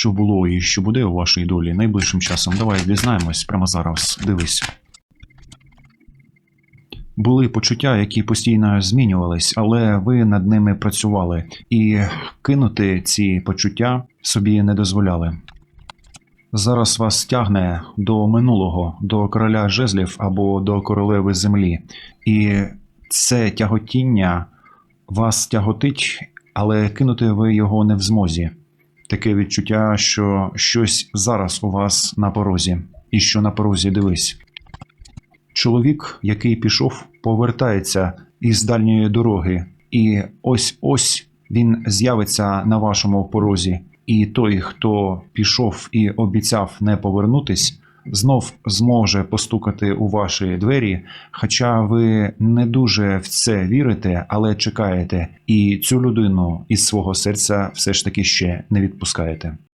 що було і що буде у вашій долі найближчим часом. Давай дізнаємось прямо зараз. Дивись. Були почуття, які постійно змінювались, але ви над ними працювали, і кинути ці почуття собі не дозволяли. Зараз вас тягне до минулого, до короля жезлів або до королеви землі, і це тяготіння вас тяготить, але кинути ви його не в змозі. Таке відчуття, що щось зараз у вас на порозі, і що на порозі дивись. Чоловік, який пішов, повертається із дальньої дороги, і ось ось він з'явиться на вашому порозі. І той, хто пішов і обіцяв не повернутись, знов зможе постукати у ваші двері, хоча ви не дуже в це вірите, але чекаєте, і цю людину із свого серця все ж таки ще не відпускаєте.